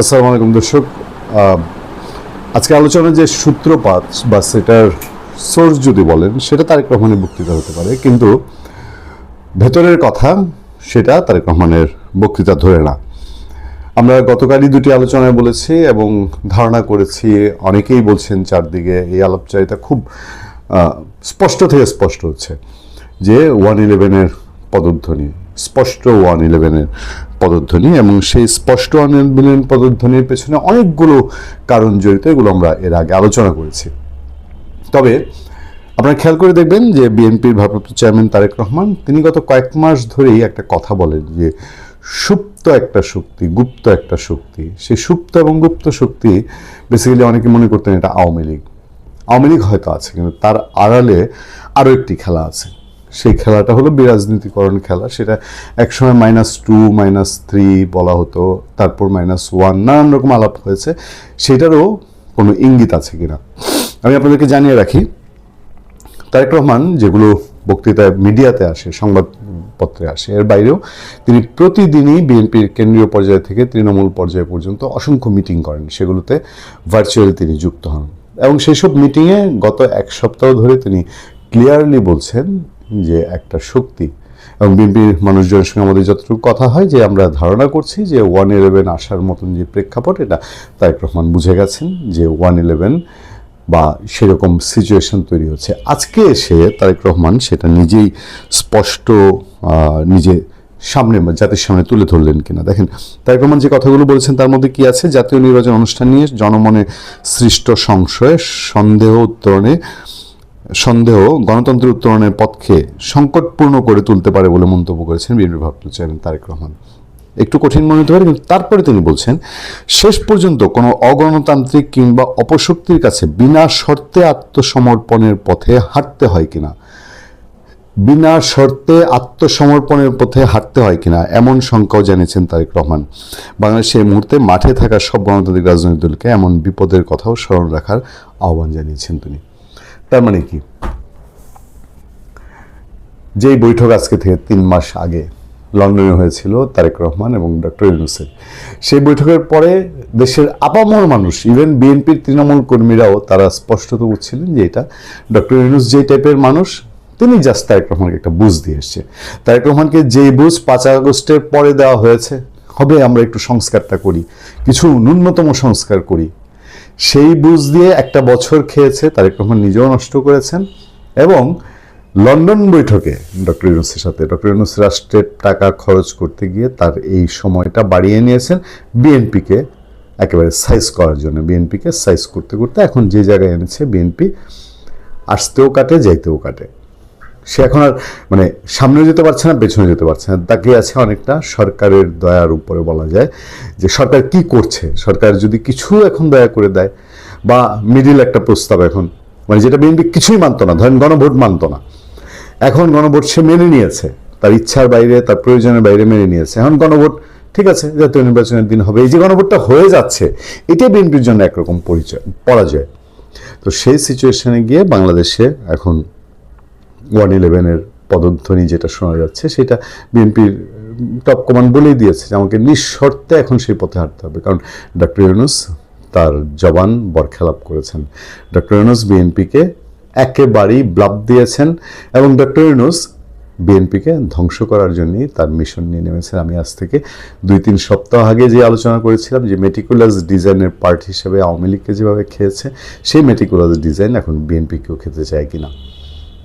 আসসালামু আলাইকুম, দর্শক। আজকে আলোচনার যে সূত্রপাত বা সেটার সোর্স যদি বলেন, সেটা তারেক রহমানের বক্তৃতা হতে পারে। কিন্তু ভেতরের কথা, সেটা তারেক রহমানের বক্তৃতা ধরে না। আমরা গতকালই দুটি আলোচনায় বলেছি এবং ধারণা করেছি, অনেকেই বলছেন চারদিকে এই আলাপচারিতা খুব স্পষ্ট থেকে স্পষ্ট হচ্ছে যে ওয়ান ইলেভেনের পদধ্বনি। স্পষ্ট ওয়ান ইলেভেনের পদধ্বনি এবং সেই স্পষ্ট ওয়ান ইলেভেন পদধ্বনির পেছনে অনেকগুলো কারণ জড়িত, এগুলো আমরা এর আগে আলোচনা করেছি। তবে আপনারা খেয়াল করে দেখবেন যে বিএনপির ভারপ্রাপ্ত চেয়ারম্যান তারেক রহমান, তিনি গত কয়েক মাস ধরেই একটা কথা বলেন যে সুপ্ত একটা শক্তি, গুপ্ত একটা শক্তি, সেই সুপ্ত এবং গুপ্ত শক্তি বেসিক্যালি অনেকে মনে করতেন এটা আওয়ামী লীগ। আওয়ামী লীগ হয়তো আছে, কিন্তু তার আড়ালে আরও একটি খেলা আছে। সেই খেলাটা হলো বিরাজনীতিকরণ খেলা। সেটা একসময় মাইনাস টু মাইনাস থ্রি বলা হতো, তারপর মাইনাস ওয়ান নানান রকম আলাপ হয়েছে। সেটারও কোনো ইঙ্গিত আছে কিনা? আমি আপনাদেরকে জানিয়ে রাখি, তারেক রহমান যেগুলো বক্তৃতায় মিডিয়াতে আসে, সংবাদপত্রে আসে, এর বাইরেও তিনি প্রতিদিনই বিএনপির কেন্দ্রীয় পর্যায় থেকে তৃণমূল পর্যায় পর্যন্ত অসংখ্য মিটিং করেন। সেগুলোতে ভার্চুয়ালি তিনি যুক্ত হন। এবং সেসব মিটিংয়ে গত এক সপ্তাহ ধরে তিনি ক্লিয়ারলি বলছেন যে একটা শক্তি। এবং বিএনপির মানুষজনের সঙ্গে আমাদের যতটুকু কথা হয়, যে আমরা ধারণা করছি যে ওয়ান ইলেভেন আসার মতন যে প্রেক্ষাপট, এটা তারেক রহমান বুঝে গেছেন যে ওয়ান ইলেভেন বা সেরকম সিচুয়েশন তৈরি হচ্ছে। আজকে এসে তারেক রহমান সেটা নিজেই স্পষ্ট নিজে সামনে জাতির সামনে তুলে ধরলেন কিনা। দেখেন, তারেক রহমান যে কথাগুলো বলেছেন, তার মধ্যে কি আছে? জাতীয় নির্বাচন অনুষ্ঠান নিয়ে জনমনে সৃষ্ট সংশয়, সন্দেহ, উত্তরণে সন্দেহ গণতন্ত্রের উত্তরণের পথকে সংকটপূর্ণ করে তুলতে পারে বলে মন্তব্য করেছেন বিএনপি ভারপ্রাপ্ত চেয়ারম্যান তারেক রহমান। একটু কঠিন মনে হতে পারে, কিন্তু তারপরে তিনি বলছেন, শেষ পর্যন্ত কোনো অগণতান্ত্রিক কিংবা অপশক্তির কাছে বিনা শর্তে আত্মসমর্পণের পথে হাঁটতে হয় কিনা? বিনা শর্তে আত্মসমর্পণের পথে হাঁটতে হয় কিনা? এমন শঙ্কাও জানিয়েছেন তারেক রহমান। বাংলাদেশে এই মুহূর্তে মাঠে থাকা সব গণতান্ত্রিক রাজনৈতিক দলকে এমন বিপদের কথাও স্মরণ রাখার আহ্বান জানিয়েছেন তিনি। তার মানে কি? যেই বৈঠক আজকে থেকে তিন মাস আগে লন্ডনে হয়েছিল তারেক রহমান এবং ডক্টর ইউনুসের, সেই বৈঠকের পরে দেশের আপামর মানুষ ইভেন বিএনপির তৃণমূল কর্মীরাও তারা স্পষ্টত বুঝছিলেন যে এটা ডক্টর ইউনুস যেই টাইপের মানুষ, তিনি জাস্ট তারেক রহমানকে একটা বুঝ দিয়ে এসছে। তারেক রহমানকে যেই বুঝ পাঁচ আগস্টের পরে দেওয়া হয়েছে, হবে আমরা একটু সংস্কারটা করি, কিছু ন্যূনতম সংস্কার করি। সেই বুঝ দিয়ে একটা বছর খেয়েছে, তারেক রহমান নিজেও নষ্ট করেছেন এবং লন্ডন বৈঠকে ডক্টর ইউনুসের সাথে, ডক্টর ইউনুস রাষ্ট্রের টাকা খরচ করতে গিয়ে তার এই সময়টা বাড়িয়ে নিয়েছেন। বিএনপিকে একেবারে সাইজ করার জন্য, বিএনপিকে সাইজ করতে করতে এখন যে জায়গায় এনেছে, বিএনপি আসতেও কাটে, যাইতেও কাটে। সে এখন আর মানে সামনে যেতে পারছে না, পেছনে যেতে পারছে না। তাকে আছে অনেকটা সরকারের দয়ার উপরে বলা যায় যে সরকার কি করছে। সরকার যদি কিছু এখন দয়া করে দেয় বা মিডিল একটা প্রস্তাব এখন মানে যেটা বিএনপি কিছুই মানতো না, ধরেন গণভোট মানতো না। এখন গণভোট সে মেনে নিয়েছে। তার ইচ্ছার বাইরে, তার প্রয়োজনের বাইরে মেনে নিয়েছে। এখন গণভোট, ঠিক আছে, জাতীয় নির্বাচনের দিন হবে। এই যে গণভোটটা হয়ে যাচ্ছে এটা বিএনপির জন্য একরকম পরিচয়, পরাজয়। তো সেই সিচুয়েশনে গিয়ে বাংলাদেশে এখন ওয়ান ইলেভেনের পদধ্বনি যেটা শোনা যাচ্ছে, সেটা বিএনপির টপ কমান্ড বলেই দিয়েছে যে আমাকে নিঃশর্তে এখন সেই পথে হাঁটতে হবে। কারণ ডক্টর ইউনুস তার জবান বরখেলাপ করেছেন। ডক্টর ইউনুস বিএনপিকে একেবারেই ব্লাব দিয়েছেন এবং ডক্টর ইউনুস বিএনপিকে ধ্বংস করার জন্যই তার মিশন নিয়ে নেমেছেন। আমি আজ থেকে দুই তিন সপ্তাহ আগে যে আলোচনা করেছিলাম যে মেটিকুলাস ডিজাইনের পার্ট হিসেবে আওয়ামী লীগকে যেভাবে খেয়েছে, সেই মেটিকুলাস ডিজাইন এখন বিএনপিকেও খেতে চায় কিনা।